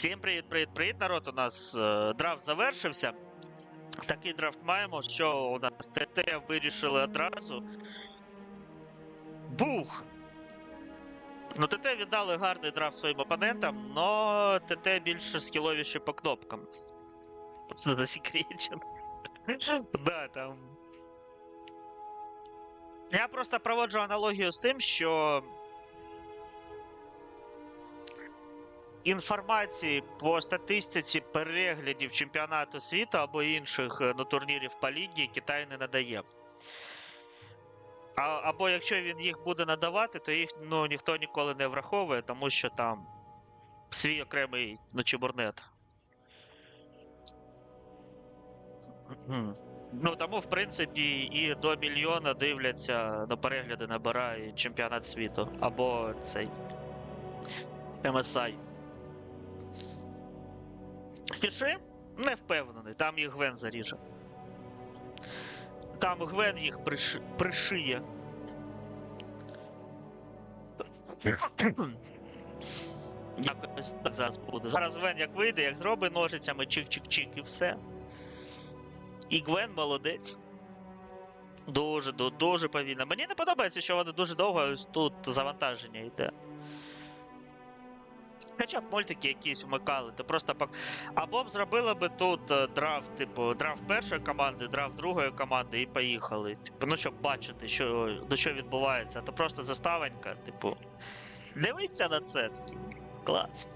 Всім привіт, привіт, привіт, народ. У нас е, драфт завершився. Такий драфт маємо, що у нас ТТ вирішили одразу. Бух! Ну, ТТ віддали гарний драфт своїм опонентам, но ТТ більше скіловіші по кнопкам. Це засекречено. Да, там. Я просто проводжу аналогію з тим, що інформації по статистиці переглядів чемпіонату світу або інших е, ну, турнірів по лігі Китай не надає. А, або якщо він їх буде надавати, то їх ну, ніхто ніколи не враховує, тому що там свій окремий ну, чебурнет. Ну тому, в принципі, і до мільйона дивляться на перегляди набирає чемпіонат світу або цей MSI. Фіши? Не впевнений, там їх Гвен заріже. Там Гвен їх приш... пришиє. Якось так зараз буде. Зараз Гвен як вийде, як зробить ножицями чик-чик-чик і все. І Гвен молодець. Дуже, ду- дуже повільно. Мені не подобається, що вони дуже довго тут завантаження йде. Хоча б мультики якісь вмикали, то просто пок... Або б зробили би тут е, драфт, типу, драфт першої команди, драфт другої команди і поїхали. Типу, ну щоб бачити, що, до що відбувається, то просто заставонька, типу. Дивіться на це. Клас.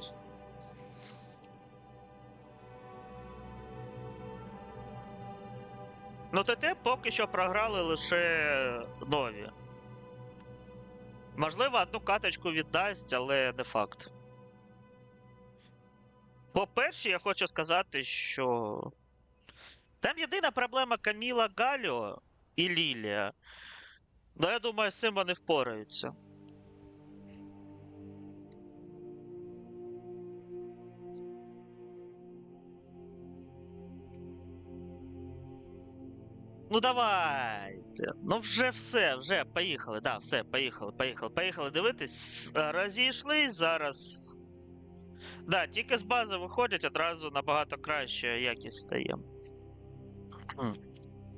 Ну, ТТ поки що програли лише нові. Можливо, одну каточку віддасть, але не факт. По-перше, я хочу сказати, що там єдина проблема Каміла Галіо і Лілія. Ну, я думаю, з цим вони впораються. Ну давайте. Ну вже все, вже поїхали. Да, все, поїхали, поїхали, поїхали дивитись. Розійшлись зараз. Да, тільки з бази виходять, одразу набагато краще якість стає.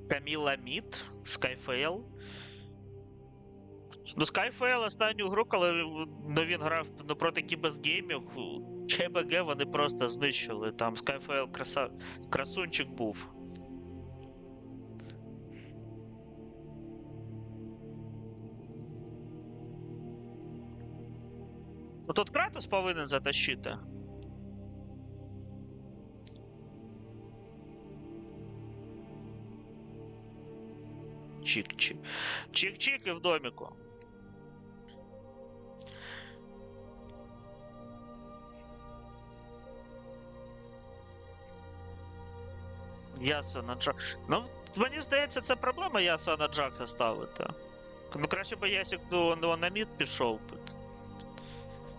Каміла Мід, Skyfail. Ну, Skyfail останню гру, коли ну, він грав ну, проти кібезгеймів, ЧБГ вони просто знищили. Там Skyfail краса... красунчик був. Ну тут Кратос повинен затащити. Чик-чик. Чик-чик і в доміку. Ясо на Джак. Ну, мені здається, це проблема Ясо на Джакса ставити. Ну, краще би Ясік ну, ну, на мід пішов.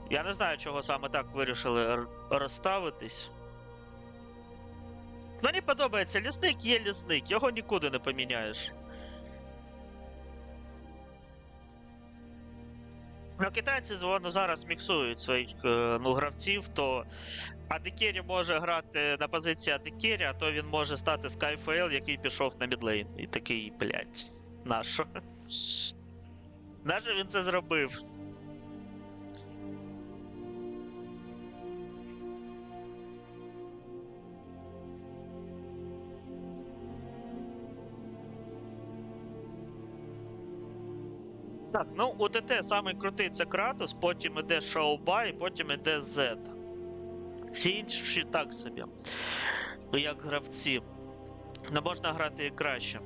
Я не знаю, чого саме так вирішили розставитись. Мені подобається лісник є лісник, його нікуди не поміняєш. Ну, китайці воно зараз міксують своїх е, ну, гравців, то Адекері може грати на позиції Адекері, а то він може стати Skyfail, який пішов на мідлейн. І такий, блядь, нащо? Нащо він це зробив? Так, ну у ТТ самий крутий це Кратос, потім іде Шаоба і потім іде Зет. Всі інші так собі. Ну, Як гравці. Не можна грати і краще.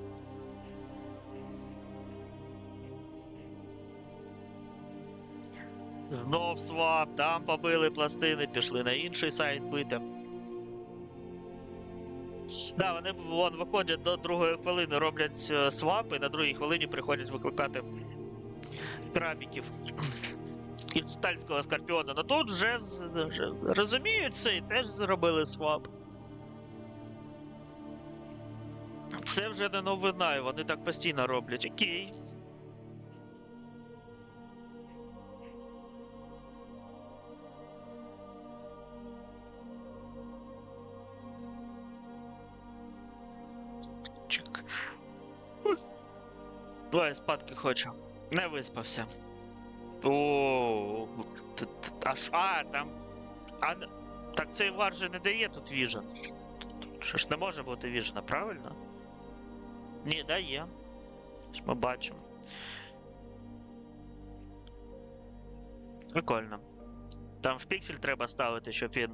Знов свап, там побили пластини, пішли на інший сайт бити. Да, вони вон, виходять до другої хвилини, роблять е, свап, і на другій хвилині приходять викликати крабіків італьського скорпіона. Ну тут вже, вже розуміють це і теж зробили свап. Це вже не новина, і вони так постійно роблять. Окей. Чек. Давай спадки хочу. Не виспався. О, аж а, там. А, так цей вар же не дає тут віжен. Що ж не може бути віжена, правильно? Ні, дає. Ось Ми бачимо. Прикольно. Там в піксель треба ставити, щоб він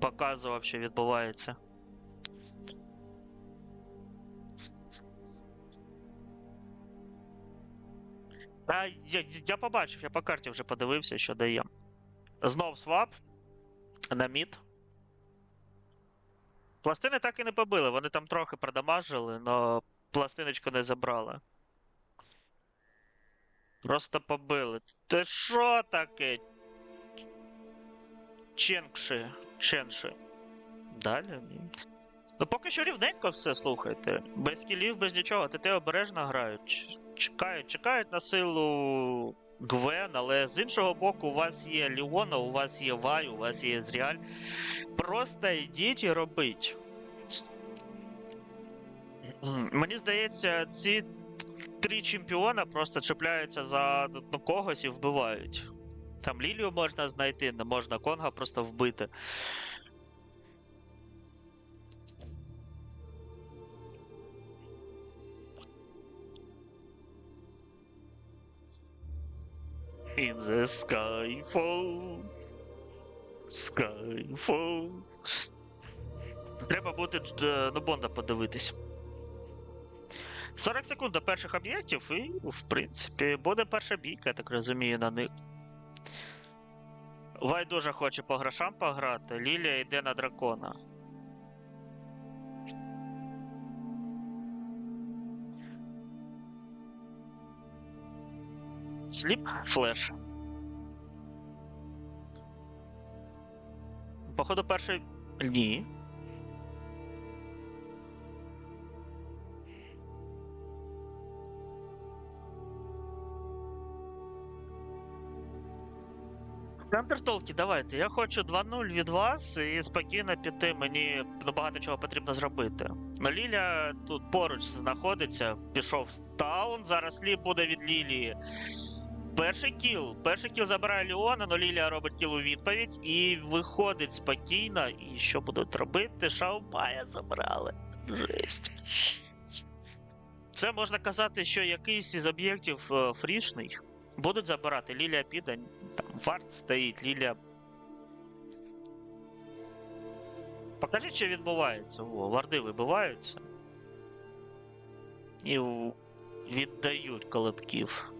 показував, що відбувається. Та я, я побачив, я по карті вже подивився, що дає. Знов свап на мід. Пластини так і не побили, вони там трохи продамажили, але пластиночку не забрали. Просто побили. Ти що таке? Ченкши. Ченши. Далі. Ну поки що рівненько все, слухайте. Без кілів, без нічого. ТТ обережно грають. Чекають, чекають на силу Гвен, але з іншого боку, у вас є Ліона, у вас є Вай, у вас є Зріаль. Просто йдіть і робіть. Мені здається, ці три чемпіона просто чіпляються за когось і вбивають. Там Лілію можна знайти, не можна Конга просто вбити. In the skyfall. Skyfall. Треба буде дж- ну, Бонда подивитись. 40 секунд до перших об'єктів, і, в принципі, буде перша бійка, я так розумію, на них. Вай дуже хоче по грошам пограти, Лілія йде на дракона. Сліп флеш. Походу, перший. Ні. Андертолки, давайте. Я хочу 2-0 від вас і спокійно піти. Мені багато чого потрібно зробити. Ну, Ліля тут поруч знаходиться, пішов в таун. Зараз ліп буде від Лілії. Перший кіл. Перший кіл забирає Леона, але Лілія робить кіл у відповідь і виходить спокійно. І що будуть робити? Шаубая забрали. Жесть. Це можна казати, що якийсь із об'єктів е, фрішний. Будуть забирати. Лілія піде, там варт стоїть, Лілія. Покажіть, що відбувається. О, варди вибиваються. І віддають колобків.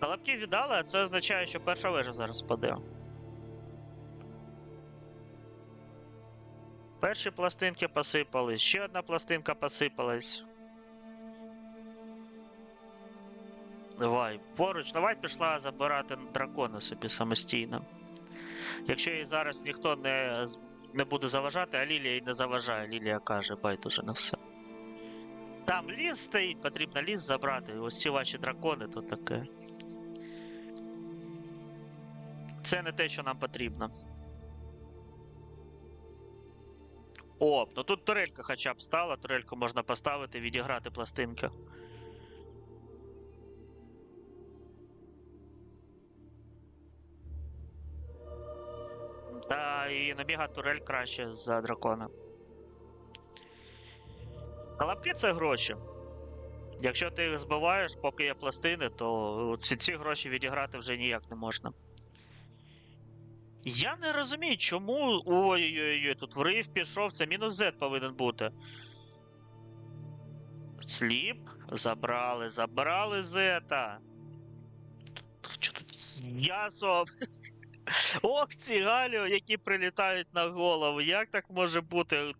Колобків віддали, а це означає, що перша вежа зараз впаде. Перші пластинки посипались, ще одна пластинка посипалась. Давай, поруч, давай пішла забирати дракона собі самостійно. Якщо їй зараз ніхто не, не буде заважати, а Лілія й не заважає, Лілія каже, байдуже на все. Там ліс стоїть, потрібно ліс забрати. Ось ці ваші дракони то таке. Це не те, що нам потрібно. О, ну тут турелька хоча б стала, турельку можна поставити, відіграти пластинки. Та і набіга турель краще за дракона. Колобки це гроші. Якщо ти їх збиваєш, поки є пластини, то ці, ці гроші відіграти вже ніяк не можна. Я не розумію, чому. Ой-ой-ой, тут врив пішов, це мінус Z повинен бути. Сліп. Забрали, забрали Зета. Що тут? Ясо. Ох, ці Галю, які прилітають на голову. Як так може бути?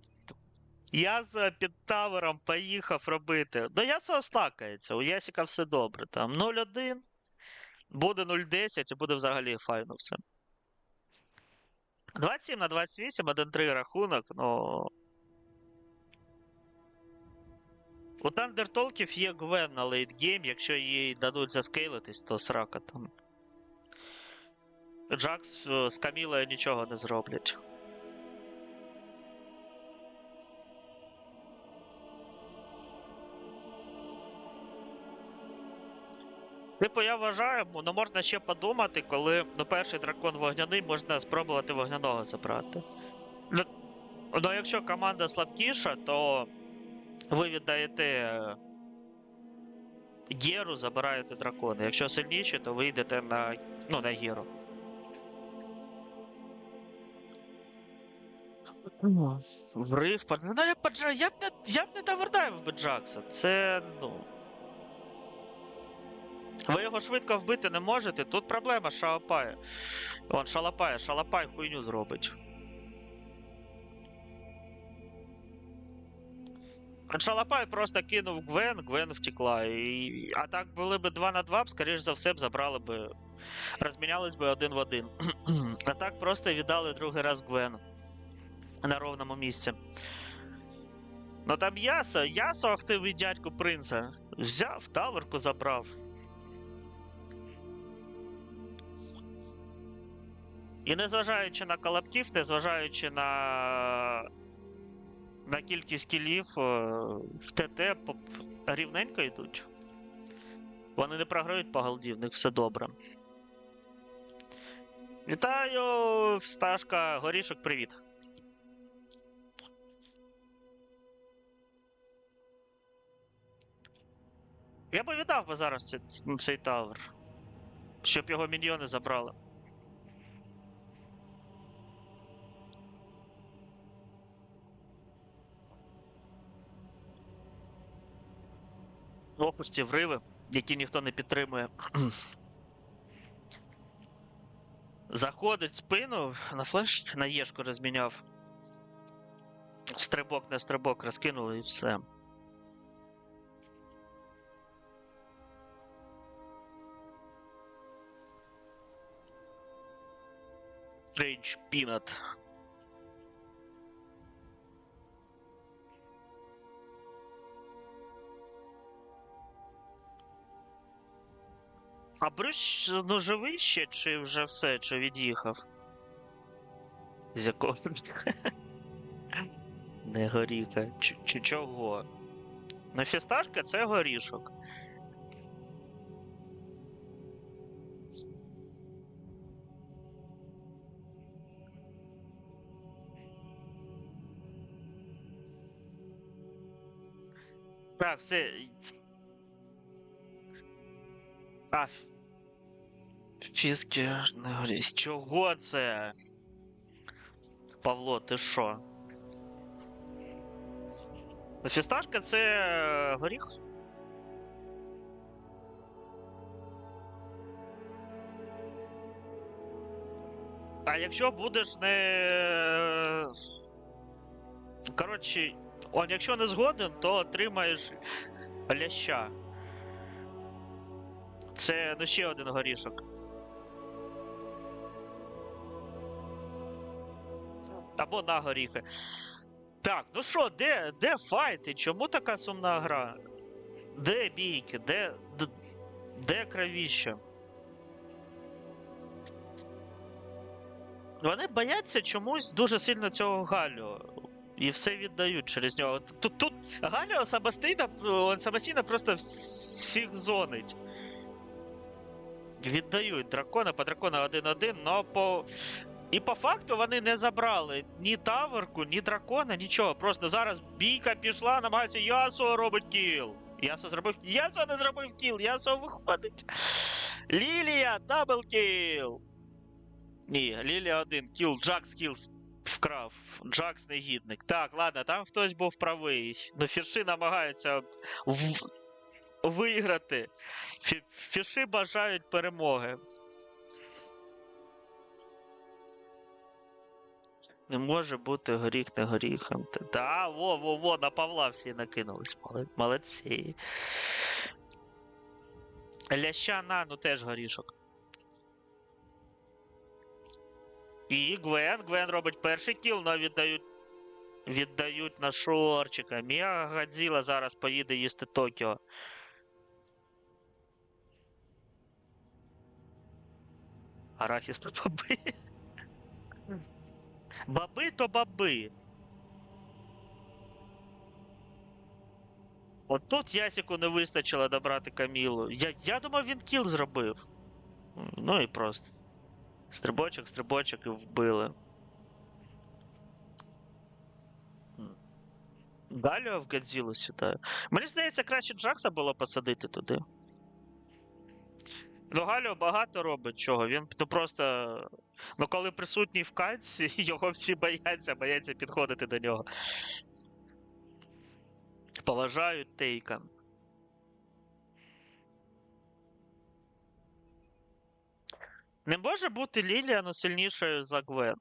Ясо під тавером поїхав робити. Ну, Ясо стакається, у Ясіка все добре. Там 0-1, буде 0-10 і буде взагалі файно все. 27 на 28, 1-3 рахунок, ну. У Тандертолків є Гвен на лейтгейм, якщо їй дадуть заскейлитись, то срака там. Джакс е, з Камілою нічого не зроблять. Типу, я вважаю, ну ну, можна ще подумати, коли ну, перший дракон вогняний, можна спробувати вогняного забрати. Ну, ну якщо команда слабкіша, то ви віддаєте е, Геру, забираєте дракона. Якщо сильніші, то ви йдете на, ну, на Геру. Врив, пад- ну я б я не я б не довердаю в Джакса. Це ну. Ви його швидко вбити не можете. Тут проблема Шалапая. Вон, Шалапая, Шалапай хуйню зробить. Шалапай просто кинув Гвен, Гвен втекла. І... А так були б 2 на 2, б, скоріш за все, б забрали б. Розмінялись би один в один. а так просто віддали другий раз Гвен на ровному місці. Ну там Ясо, Ясо активний дядьку принца. Взяв, таверку забрав. І незважаючи на колобків, незважаючи на, на кількість кілів, е, в ТТ рівненько йдуть. Вони не програють по голді, в них все добре. Вітаю, Сташка, горішок, привіт. Я би би зараз цей, цей тавер. Щоб його міньйони забрали. Опусті вриви, які ніхто не підтримує. Заходить спину, на флеш на Єшку розміняв. Стрибок на стрибок розкинули і все. Рейндж Пінат. А Брюс, ну живий ще, чи вже все, чи від'їхав? З якого? Не горіха. Чи, чи чого? Ну, фісташка це горішок. Так, все. А. Фіски не горість. Чого це? Павло, ти що? Фісташка це е, горіх? А якщо будеш не. Коротше, он, якщо не згоден, то отримаєш ляща. Це ну ще один горішок. Або на горіхи. Так, ну що, де, де файти? Чому така сумна гра? Де бійки? Де. Де, де кровіще? Вони бояться чомусь дуже сильно цього Галю. І все віддають через нього. Тут, тут Галіо самостійно, самостійно просто всіх зонить. Віддають дракона по дракона 1-1, но по. І по факту вони не забрали ні таверку, ні дракона, нічого. Просто зараз бійка пішла, намагаються Ясо робить кіл. Ясо зробив. Ясо не зробив кіл, Ясо виходить. Лілія, дабл кіл. Ні, Лілія один. Кіл, Джакс кіл вкрав. Джакс негідник. Так, ладно, там хтось був правий. Ну, фірши намагаються в... виграти. Фі... Фіши бажають перемоги. Не може бути горіх не горіхом. Та- во, во, во, на Павла всі накинулись. Молодці. Ляща на, ну теж горішок. І Гвен. Гвен робить перший кіл, але віддають. Віддають на шорчика. Міа Гадзіла зараз поїде їсти Токіо. Арахіс то баби. То баби. От тут Ясіку не вистачило добрати Камілу. Я, я думав, він кіл зробив. Ну і просто. Стрибочок, стрибочок і вбили. Галіо в Годзілу сюди. Мені здається, краще Джакса було посадити туди. Ну, Галіо багато робить чого. Він ну, просто. Ну, коли присутній в катці, його всі бояться, бояться підходити до нього. Поважають Тейка. Не може бути Ліліану сильнішою за Гвен.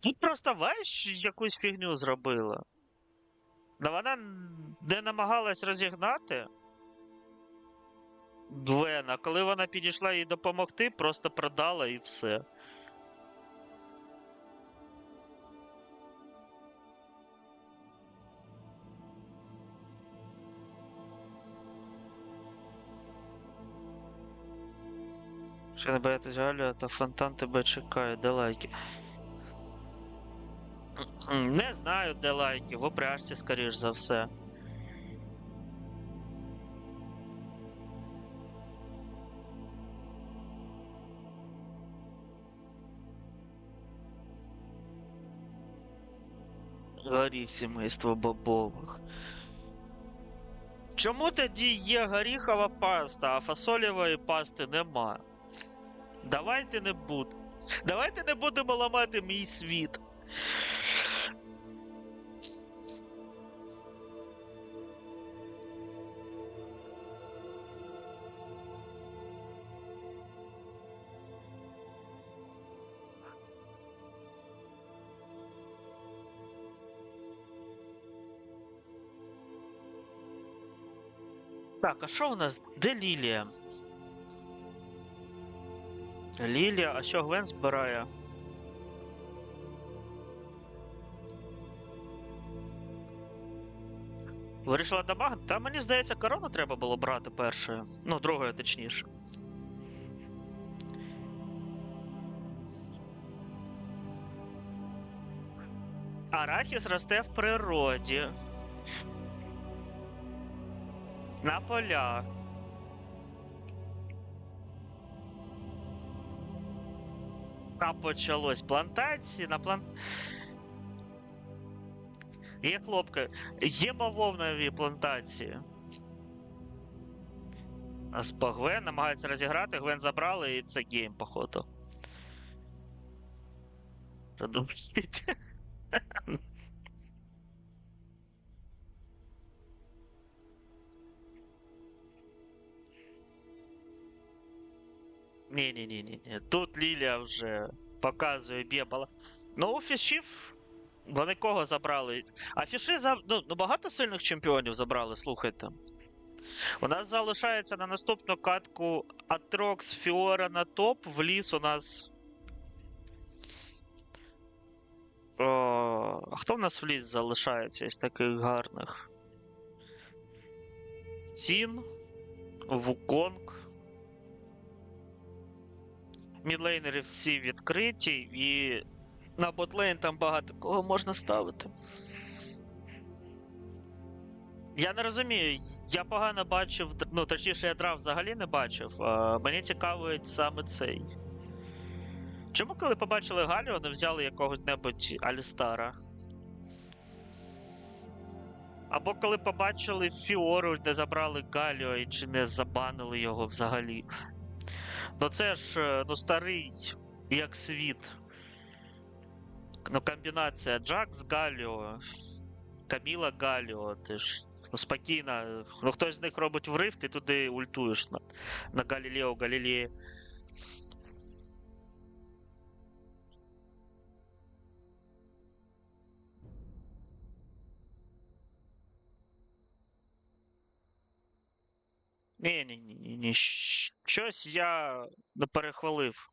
Тут просто Вайш якусь фігню зробила. Да вона не намагалась розігнати Гвена. Коли вона підійшла їй допомогти, просто продала і все. Ще не боятись Галю, та фонтан тебе чекає, де лайки. Не знаю, де лайки, в упряжці, скоріш за все. Горіх сімейства бобових. Чому тоді є горіхова паста, а фасолєвої пасти нема? Давайте не будемо. Давайте не будемо ламати мій світ. Так, а що у нас? Де Лілія? Лілія, а що Гвен збирає? Вирішила дамаг? Та мені здається, корону треба було брати першою. Ну, другою, точніше. Арахіс росте в природі. На полях. А почалось плантації на план. Є хлопки, є бавовнові плантації. З по Гвен намагаються розіграти, Гвен забрали і це гейм, походу. Що Ні, ні, ні, ні, ні. Тут Лілія вже показує бєбала. Ну, фішів. Вони кого забрали? А фіші за... ну, ну, багато сильних чемпіонів забрали, слухайте. У нас залишається на наступну катку Атрокс Фіора на топ. В ліс у нас. О, а хто в нас в ліс залишається із таких гарних? Цін, Вуконг. Мідлейнери всі відкриті, і на ботлейн там багато кого можна ставити. Я не розумію, я погано бачив, ну точніше, я драв взагалі не бачив. А, мені цікавить саме цей. Чому, коли побачили Галіо, не взяли якогось-небудь Алістара? Або коли побачили Фіору, не забрали Галіо і чи не забанили його взагалі. Ну це ж е, ну, старий як світ. Ну, комбінація Джакс Галіо, Каміла Галіо, ти ж ну, спокійно. Ну хтось з них робить врив, ти туди ультуєш на, на Галілео Галілеї. Ні, ні, ні, ні, ні. Щось я не перехвалив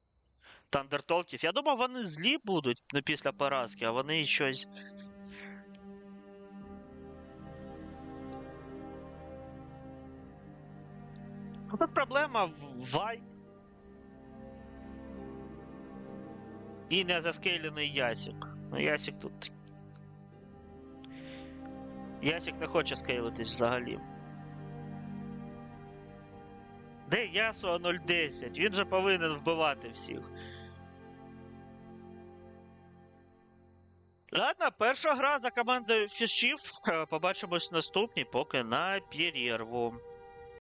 Тандертолків. Я думав, вони злі будуть ну, після поразки, а вони щось. Ну, Тут проблема Вай. І не заскейлений Ясік. Ну, Ясік тут. Ясік не хоче скейлитись взагалі. Де Ясуа 010? Він же повинен вбивати всіх. Ладно, перша гра за командою фішів. Е, Побачимось наступній, поки на перерву.